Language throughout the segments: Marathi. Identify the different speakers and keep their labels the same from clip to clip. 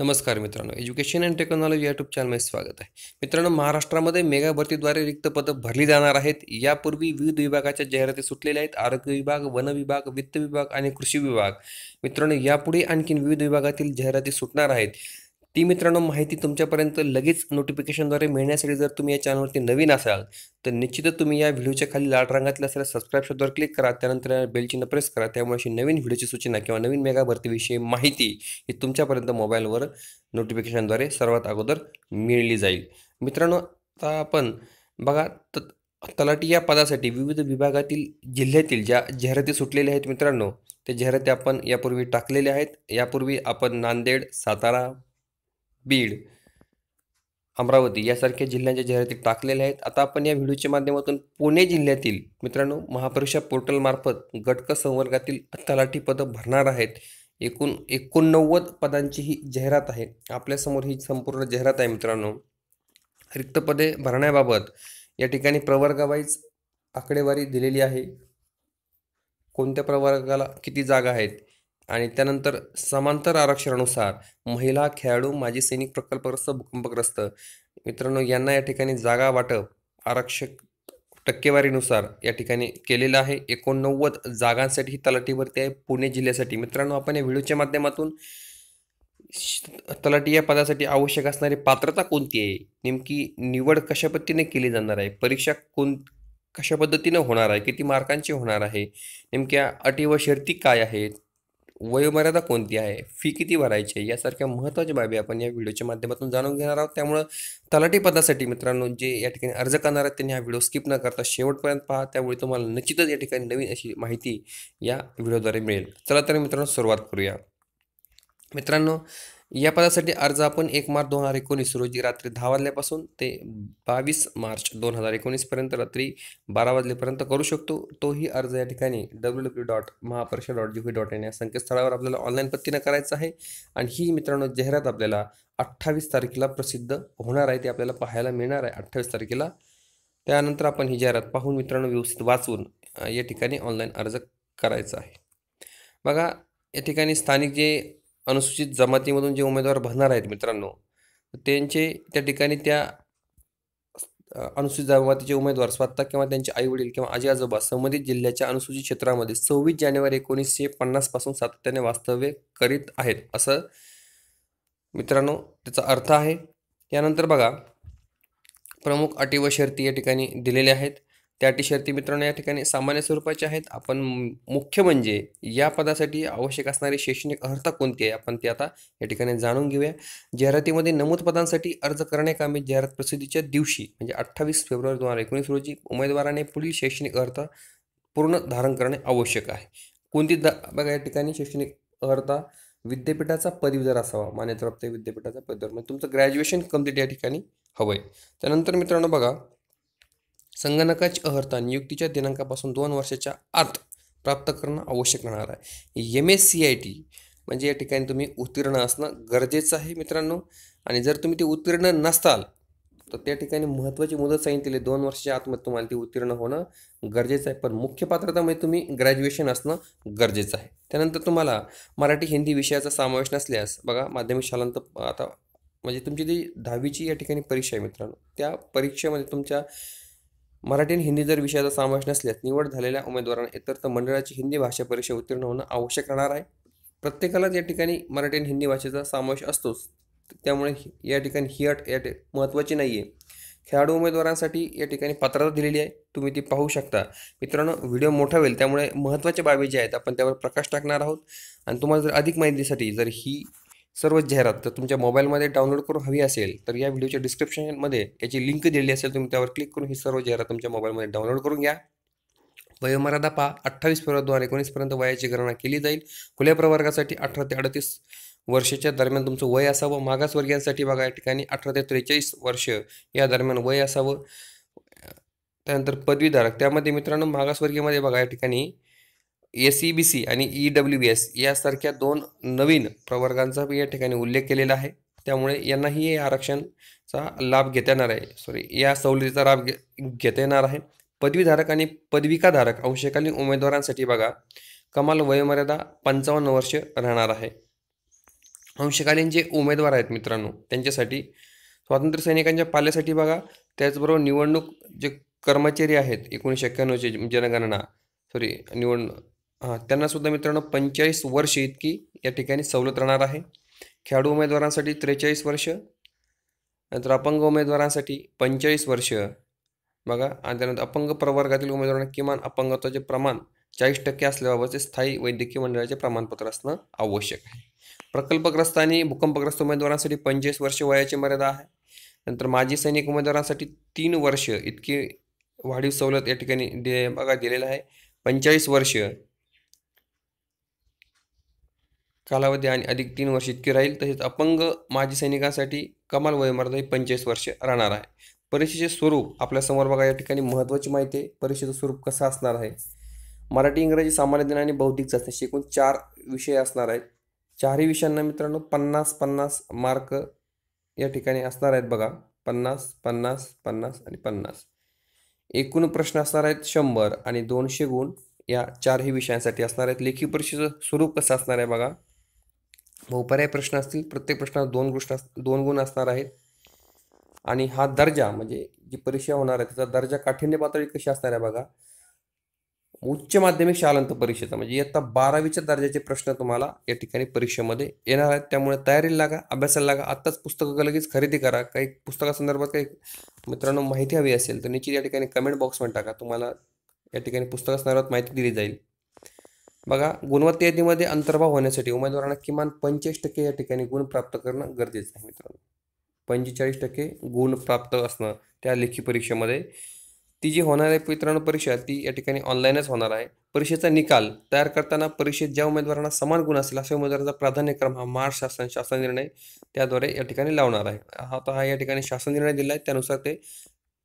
Speaker 1: नमस्कार मित्रांनो एज्युकेशन अँड टेक्नॉलॉजी यूट्यूब चॅनलमध्ये स्वागत आहे. मित्रांनो महाराष्ट्रामध्ये मेगा भरतीद्वारे रिक्त पदं भरली जाणार आहेत. यापूर्वी विविध विभागाच्या जाहिराती सुटलेल्या आहेत. आरोग्य विभाग वन विभाग वित्त विभाग आणि कृषी विभाग. मित्रांनो यापुढे आणखीन विविध विभागातील जाहिराती सुटणार आहेत. ती मित्रांनो माहिती तुमच्यापर्यंत लगेच नोटिफिकेशनद्वारे मिळण्यासाठी जर तुम्ही या चॅनलवरती नवीन असाल तर निश्चितच तुम्ही या व्हिडिओच्या खाली लाल रंगातल्या असलेल्या सबस्क्राईब शब्दावर क्लिक करा. त्यानंतर बेलचिन्ह प्रेस करा. त्यामुळे अशी नवीन व्हिडिओची सूचना किंवा नवीन मेगा भरतीविषयी माहिती ही तुमच्यापर्यंत मोबाईलवर नोटिफिकेशनद्वारे सर्वात अगोदर मिळली जाईल. मित्रांनो आता आपण बघा त तलाठी या पदासाठी विविध विभागातील जिल्ह्यातील ज्या जाहिराती सुटलेल्या आहेत मित्रांनो त्या जाहिराती आपण यापूर्वी टाकलेल्या आहेत. यापूर्वी आपण नांदेड सातारा बीड अमरावती यासारख्या जिल्ह्यांच्या जाहिराती टाकलेल्या आहेत. आता आपण या व्हिडिओच्या माध्यमातून पुणे जिल्ह्यातील मित्रांनो महापरीक्षा पोर्टलमार्फत गटक संवर्गातील तलाठी पदं भरणार आहेत. एकूण एकोणनव्वद पदांची ही जाहिरात आहे. आपल्यासमोर ही संपूर्ण जाहिरात आहे मित्रांनो. रिक्त पदे भरण्याबाबत या ठिकाणी प्रवर्गावाईज आकडेवारी दिलेली आहे. कोणत्या प्रवर्गाला किती जागा आहेत? आणि त्यानंतर समांतर आरक्षणानुसार महिला खेळाडू माजी सैनिक प्रकल्पग्रस्त भूकंपग्रस्त. मित्रांनो यांना या ठिकाणी जागा वाटप आरक्षक टक्केवारीनुसार या ठिकाणी केलेलं आहे. एकोणनव्वद जागांसाठी ही तलाठीवरती आहे पुणे जिल्ह्यासाठी. मित्रांनो आपण या व्हिडिओच्या माध्यमातून तलाठी या पदासाठी आवश्यक असणारी पात्रता कोणती आहे? नेमकी निवड कशा पद्धतीने केली जाणार आहे? परीक्षा कोण कशा पद्धतीनं होणार आहे? किती मार्कांची होणार आहे? नेमक्या अटी व शर्ती काय आहेत? वयोमर्यादा कोणती आहे? फी किती भरायची आहे? यासारख्या महत्त्वाच्या बाबी आपण या व्हिडिओच्या माध्यमातून जाणून घेणार आहोत. त्यामुळं तलाठी पदासाठी मित्रांनो जे या ठिकाणी अर्ज करणार आहेत त्यांनी हा व्हिडिओ स्किप न करता शेवटपर्यंत पहा. त्यामुळे तुम्हाला निश्चितच या ठिकाणी नवीन अशी माहिती या व्हिडिओद्वारे मिळेल. चला तर मित्रांनो सुरुवात करूया. मित्रांनो या पदासाठी अर्ज आपण एक मार्च दोन हजार एकोणीस रोजी रात्री दहा वाजल्यापासून ते बावीस मार्च दोन हजार एकोणीसपर्यंत रात्री बारा वाजलेपर्यंत करू शकतो. तोही अर्ज या ठिकाणी W W dot महापरिषद dot G V dot in या संकेतस्थळावर आपल्याला ऑनलाईन पत्तीनं करायचं आहे. आणि ही मित्रांनो जाहिरात आपल्याला अठ्ठावीस तारखेला प्रसिद्ध होणार आहे. ते आपल्याला पाहायला मिळणार आहे अठ्ठावीस तारखेला. त्यानंतर आपण ही जाहिरात पाहून मित्रांनो व्यवस्थित वाचून या ठिकाणी ऑनलाईन अर्ज करायचा आहे. बघा या ठिकाणी स्थानिक जे अनुसूचित जमातीमधून जे उमेदवार भरणार आहेत मित्रांनो त्यांचे त्या ठिकाणी त्या अनुसूचित जमातीचे उमेदवार स्वतः किंवा त्यांचे आईवडील किंवा आजी आजोबा संबंधित जिल्ह्याच्या अनुसूचित क्षेत्रामध्ये सव्वीस जानेवारी एकोणीसशे पन्नासपासून सातत्याने वास्तव्य करीत आहेत असं मित्रांनो त्याचा अर्थ आहे. यानंतर बघा प्रमुख अटी व शर्ती या ठिकाणी दिलेल्या आहेत. त्या टी शर्ती मित्रांनो या ठिकाणी सामान्य स्वरूपाचे आहेत. आपण मुख्य म्हणजे या पदासाठी आवश्यक असणारी शैक्षणिक अर्हता कोणती आहे? आपण ती आता या ठिकाणी जाणून घेऊया. जाहिरातीमध्ये नमूद पदांसाठी अर्ज करण्याकामी जाहिरात प्रसिद्धीच्या दिवशी म्हणजे अठ्ठावीस फेब्रुवारी दोन हजार एकोणीस रोजी उमेदवाराने पुढील शैक्षणिक अर्हता पूर्ण धारण करणे आवश्यक आहे. कोणती दा बघा या ठिकाणी शैक्षणिक अर्हता विद्यापीठाचा पदवीधर असावा मान्यताप्राप्त विद्यापीठाचा पदवीधर. म्हणजे तुमचं ग्रॅज्युएशन कंप्लीट या ठिकाणी हवं आहे त्यानंतर मित्रांनो बघा संगणकाची अर्हता नियुक्तीच्या दिनांकापासून दोन वर्षाच्या आत प्राप्त करणं आवश्यक राहणार आहे. M S C I T म्हणजे या ठिकाणी तुम्ही उत्तीर्ण असणं गरजेचं आहे मित्रांनो. आणि जर तुम्ही ते उत्तीर्ण नसताल तर त्या ठिकाणी महत्त्वाची मुदत सांगितलेली दोन वर्षाच्या आतमध्ये तुम्हाला ती उत्तीर्ण होणं गरजेचं आहे. पण मुख्य पात्रतामध्ये तुम्ही ग्रॅज्युएशन असणं गरजेचं आहे. त्यानंतर तुम्हाला मराठी हिंदी विषयाचा समावेश नसल्यास बघा माध्यमिक शालांत आता म्हणजे तुमची जी दहावीची या ठिकाणी परीक्षा आहे मित्रांनो त्या परीक्षेमध्ये तुमच्या मराठी आणि हिंदी जर विषयाचा समावेश नसल्यास निवड झालेल्या उमेदवारांना इतर मंडळाची हिंदी भाषा परीक्षा उत्तीर्ण होणं आवश्यक राहणार आहे. प्रत्येकालाच या ठिकाणी मराठी आणि हिंदी भाषेचा समावेश असतोच. त्यामुळे या ठिकाणी ही अट या महत्त्वाची नाही आहे. खेळाडू उमेदवारांसाठी या ठिकाणी पात्रता दिलेली आहे. तुम्ही ती पाहू शकता. मित्रांनो व्हिडिओ मोठा होईल त्यामुळे महत्त्वाच्या बाबी ज्या आहेत आपण त्यावर प्रकाश टाकणार आहोत. आणि तुम्हाला जर अधिक माहितीसाठी जर ही सर्व जाहिरात जर तुमच्या मोबाईलमध्ये डाउनलोड करून हवी असेल तर या व्हिडिओच्या डिस्क्रिप्शनमध्ये याची लिंक दिलेली असेल तुम्ही त्यावर क्लिक करून ही सर्व जाहिरात तुमच्या मोबाईलमध्ये डाउनलोड करून घ्या. वयोमर्यादा पहा अठ्ठावीस फेब्रुवारी दोन एकोणीसपर्यंत वयाची गणना केली जाईल. खुल्या प्रवर्गासाठी अठरा ते अडतीस वर्षाच्या दरम्यान तुमचं वय असावं. मागासवर्गीयांसाठी बघा या ठिकाणी अठरा ते त्रेचाळीस वर्ष या दरम्यान वय असावं. त्यानंतर पदवीधारक त्यामध्ये मित्रांनो मागासवर्गीयमध्ये बघा या ठिकाणी एस ई बी सी आणि ई डब्ल्यू बी एस यासारख्या दोन नवीन प्रवर्गांचा या ठिकाणी उल्लेख केलेला आहे. त्यामुळे यांनाही या आरक्षणचा लाभ घेता येणार आहे. सॉरी या सवलतीचा लाभ घे घेता येणार आहे. पदवीधारक आणि पदविकाधारक अंशकालीन उमेदवारांसाठी बघा कमाल वयोमर्यादा पंचावन्न वर्ष राहणार आहे. अंशकालीन जे उमेदवार आहेत मित्रांनो त्यांच्यासाठी स्वातंत्र्य सैनिकांच्या पाल्यासाठी बघा त्याचबरोबर निवडणूक जे कर्मचारी आहेत एकोणीसशे एक्क्याण्णवचे जनगणना सॉरी निवड हां त्यांनासुद्धा मित्रांनो पंचेचाळीस वर्ष इतकी या ठिकाणी सवलत राहणार आहे. खेळाडू उमेदवारांसाठी त्रेचाळीस वर्ष नंतर अपंग उमेदवारांसाठी पंचेचाळीस वर्ष. बघा आणि त्यानंतर अपंग प्रवर्गातील उमेदवारांना किमान अपंगत्वाचे प्रमाण चाळीस टक्के असल्याबाबतचे स्थायी वैद्यकीय मंडळाचे प्रमाणपत्र असणं आवश्यक आहे. प्रकल्पग्रस्त आणि भूकंपग्रस्त उमेदवारांसाठी पंचेचाळीस वर्ष वयाची मर्यादा आहे. नंतर माजी सैनिक उमेदवारांसाठी तीन वर्ष इतकी वाढीव सवलत या ठिकाणी दे बघा दिलेलं आहे. पंचेचाळीस वर्ष कालावधी आणि अधिक तीन वर्ष इतकी राहील तसेच अपंग माजी सैनिकांसाठी कमाल वयोमर्यादा ही पंचेचाळीस वर्ष राहणार आहे. परीक्षेचे स्वरूप आपल्यासमोर बघा या ठिकाणी महत्त्वाची माहिती आहे. परीक्षेचं स्वरूप कसं असणार आहे? मराठी इंग्रजी सामान्य ज्ञान आणि बौद्धिक चाचणी एकूण चार विषय असणार आहेत. चारही विषयांना मित्रांनो पन्नास पन्नास मार्क या ठिकाणी असणार आहेत बघा. पन्नास पन्नास पन्नास आणि पन्नास. एकूण प्रश्न असणार आहेत शंभर आणि दोनशे गुण या चारही विषयांसाठी असणार आहेत. लेखी परीक्षेचं स्वरूप कसं असणार आहे बघा? बहुपर्याय प्रश्न असतील प्रत्येक प्रश्नात दोन गोष्ट दोन गुण असणार आहेत. आणि हा दर्जा म्हणजे जी परीक्षा होणार आहे त्याचा दर्जा काठिण्य पातळी कशी असणार आहे बघा. उच्च माध्यमिक शालांत परीक्षेचा म्हणजे इयत्ता बारावीच्या दर्जाचे प्रश्न तुम्हाला या ठिकाणी परीक्षेमध्ये येणार आहेत. त्यामुळे तयारीला लागा अभ्यासाला लागा. आत्ताच पुस्तकं लगेच खरेदी करा. काही पुस्तकासंदर्भात काही मित्रांनो माहिती हवी असेल तर निश्चित या ठिकाणी कमेंट बॉक्समध्ये टाका. तुम्हाला या ठिकाणी पुस्तकासंदर्भात माहिती दिली जाईल. बघा गुणवत्ता यादीमध्ये अंतर्भाव होण्यासाठी उमेदवारांना किमान पंचेचाळीस टक्के या ठिकाणी गुण प्राप्त करणं गरजेचं आहे मित्रांनो. पंचेचाळीस टक्के गुण प्राप्त असणं त्या लेखी परीक्षेमध्ये. ती जी होणार आहे मित्रांनो परीक्षा ती या ठिकाणी ऑनलाईनच होणार आहे. परीक्षेचा निकाल तयार करताना परीक्षेत ज्या उमेदवारांना समान गुण असेल अशा उमेदवारांचा प्राधान्यक्रम हा महाराष्ट्र शासन शासन निर्णय त्याद्वारे या ठिकाणी लावणार आहे. हा आता हा या ठिकाणी शासन निर्णय दिला आहे. त्यानुसार ते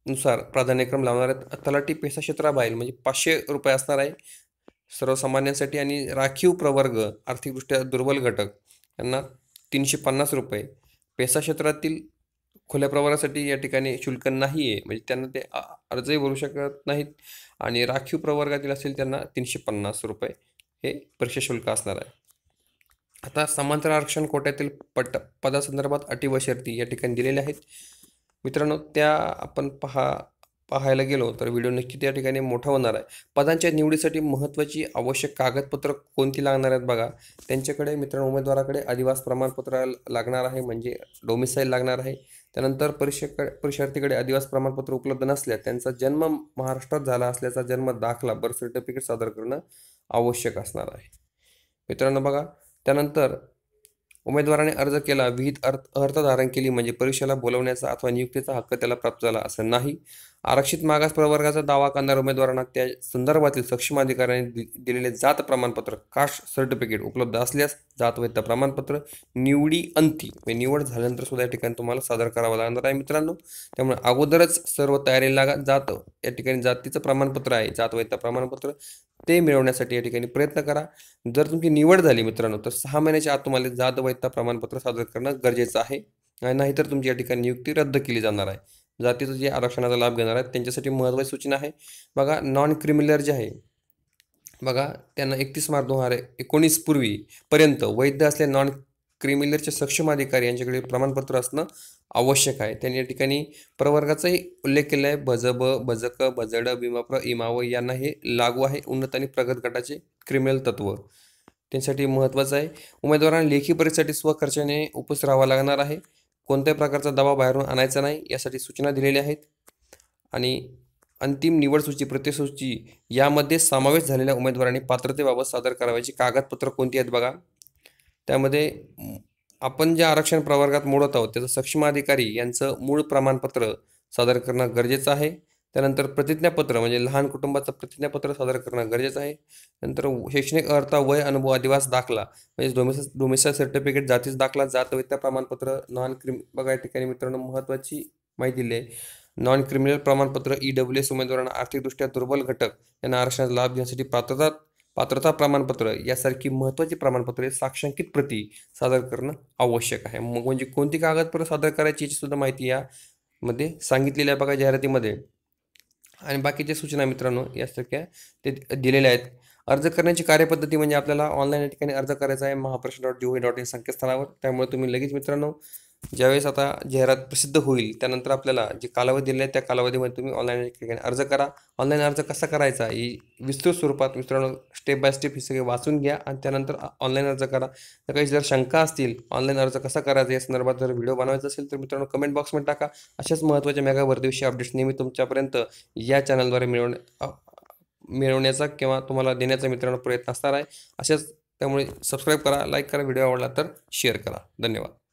Speaker 1: नुसार प्राधान्यक्रम लावणार आहेत. तलाठी पेसा क्षेत्राबाहेर म्हणजे पाचशे रुपये असणार आहे. सर्वसामान्यांसाठी आणि राखीव प्रवर्ग आर्थिकदृष्ट्या दुर्बल घटक यांना तीनशे पन्नास रुपये. पेसा क्षेत्रातील खुल्या प्रवर्गासाठी या ठिकाणी शुल्क नाही आहे म्हणजे त्यांना ते अर्जही भरू शकत नाहीत. आणि राखीव प्रवर्गातील असेल त्यांना तीनशे पन्नास रुपये हे परीक्षा शुल्क असणार आहे. आता समांतर आरक्षण कोट्यातील पट पदासंदर्भात अटी व शर्ती या ठिकाणी दिलेल्या आहेत. मित्रांनो त्या आपण पहा पाहायला गेलो तर व्हिडिओ नक्की त्या ठिकाणी मोठा होणार आहे. पदांच्या निवडीसाठी महत्त्वाची आवश्यक कागदपत्र कोणती लागणार आहेत बघा. त्यांच्याकडे मित्रांनो उमेदवाराकडे अधिवास प्रमाणपत्र लागणार आहे म्हणजे डोमिसाईल लागणार आहे. त्यानंतर परीक्षेकडे परीक्षार्थीकडे अधिवास प्रमाणपत्र उपलब्ध नसल्यास त्यांचा जन्म महाराष्ट्रात झाला असल्याचा जन्म दाखला बर्थ सर्टिफिकेट सादर करणं आवश्यक असणार आहे. मित्रांनो बघा त्यानंतर उमेदवाराने अर्ज केला विहित अर्थ अर्थ धारण केली म्हणजे परीक्षेला बोलवण्याचा अथवा नियुक्तीचा हक्क त्याला प्राप्त झाला असं नाही. आरक्षित मागास प्रवर्गाचा दावा करणाऱ्या उमेदवारांना त्या संदर्भातील सक्षम अधिकाऱ्यांनी दिलेले जात प्रमाणपत्र कास्ट सर्टिफिकेट उपलब्ध असल्यास जात वैध प्रमाणपत्र निवडी अंती म्हणजे निवड झाल्यानंतर सुद्धा या ठिकाणी तुम्हाला सादर करावं लागणार आहे मित्रांनो. त्यामुळे अगोदरच सर्व तयारी लागा जात या ठिकाणी जातीचं प्रमाणपत्र आहे जात वैध प्रमाणपत्र ते मिळवण्यासाठी या ठिकाणी प्रयत्न करा. जर तुमची निवड झाली मित्रांनो तर सहा महिन्याच्या आत तुम्हाला जात वैधता प्रमाणपत्र सादर करणं गरजेचं आहे. नाहीतर तुमची या ठिकाणी नियुक्ती रद्द केली जाणार आहे. जातीचं जे आरक्षणाचा लाभ घेणार आहेत त्यांच्यासाठी महत्त्वाची सूचना आहे. बघा नॉन क्रिमिनलर जे आहे बघा त्यांना एकतीस मार्च दोन हजार एकोणीस पूर्वीपर्यंत वैध असलेल्या नॉन क्रिमिनलरचे सक्षम अधिकारी यांच्याकडे प्रमाणपत्र असणं आवश्यक आहे. त्यांनी या ठिकाणी प्रवर्गाचाही उल्लेख केला आहे. भजब भजक भजड विमाप्र इमाव यांना हे लागू आहे. उन्नत आणि प्रगत गटाचे क्रिमिनल तत्व. त्यांसाठी महत्त्वाचं आहे. उमेदवारांना लेखी परीक्षेसाठी स्वखर्चाने उपस्थित राहावा लागणार आहे. कोणत्याही प्रकारचा दबाव बाहेरून आणायचा नाही यासाठी सूचना दिलेल्या आहेत. आणि अंतिम निवड सूची प्रतिसूची यामध्ये समावेश झालेल्या उमेदवारांनी पात्रतेबाबत सादर करावयाची कागदपत्र कोणती आहेत बघा. त्यामध्ये आपण ज्या आरक्षण प्रवर्गात मोडत आहोत त्याचं सक्षम अधिकारी यांचं मूळ प्रमाणपत्र सादर करणं गरजेचं आहे. त्यानंतर प्रतिज्ञापत्र म्हणजे लहान कुटुंबाचं प्रतिज्ञापत्र सादर करणं गरजेचं आहे. नंतर शैक्षणिक अर्थ वय अनुभव अधिवास दाखला म्हणजे डोमिस डोमेसा सर्टिफिकेट जातीच दाखला जातवैत्या प्रमाणपत्र नॉन क्रिम बघा या ठिकाणी मित्रांनो महत्त्वाची माहिती दिली आहे. नॉन क्रिमिनल प्रमाणपत्र ई डब्ल्यू एस उमेदवारांना आर्थिकदृष्ट्या दुर्बल घटक यांना आरक्षणाचा लाभ घेण्यासाठी पात्रता पात्रता प्रमाणपत्र यासारखी महत्त्वाची प्रमाणपत्रे साक्षांकित प्रती सादर करणं आवश्यक आहे. मग म्हणजे कोणती कागदपत्र सादर करायची याची सुद्धा माहिती यामध्ये सांगितलेल्या बघा जाहिरातीमध्ये. आणि बाकीच्या सूचना मित्रांनो यासारख्या ते दिलेल्या आहेत. अर्ज करण्याची कार्यपद्धती म्हणजे आपल्याला ऑनलाईन या ठिकाणी अर्ज करायचा आहे महाप्रश्न डॉट जी डॉट इन संकेतस्थळावर. त्यामुळे तुम्ही लगेच मित्रांनो ज्यावेळेस आता जाहिरात प्रसिद्ध होईल त्यानंतर आपल्याला जे कालावधी दिले आहे त्या कालावधीमध्ये तुम्ही ऑनलाईन ठिकाणी अर्ज करा. ऑनलाईन अर्ज कसा करायचा? ही विस्तृत स्वरूपात मित्रांनो स्टेप बाय स्टेप हे सगळे वाचून घ्या आणि त्यानंतर ऑनलाईन अर्ज करा. तर काही जर शंका असतील ऑनलाईन अर्ज कसा करायचा या संदर्भात जर व्हिडिओ बनवायचा असेल तर मित्रांनो कमेंट बॉक्समध्ये टाका. अशाच महत्त्वाच्या मेगा भरतीविषयी अपडेट्स नेहमी तुमच्यापर्यंत या चॅनलद्वारे मिळवण्या मिळवण्याचा किंवा तुम्हाला देण्याचा मित्रांनो प्रयत्न असणार आहे. अशाच त्यामुळे सबस्क्राईब करा लाईक करा व्हिडिओ आवडला तर शेअर करा. धन्यवाद.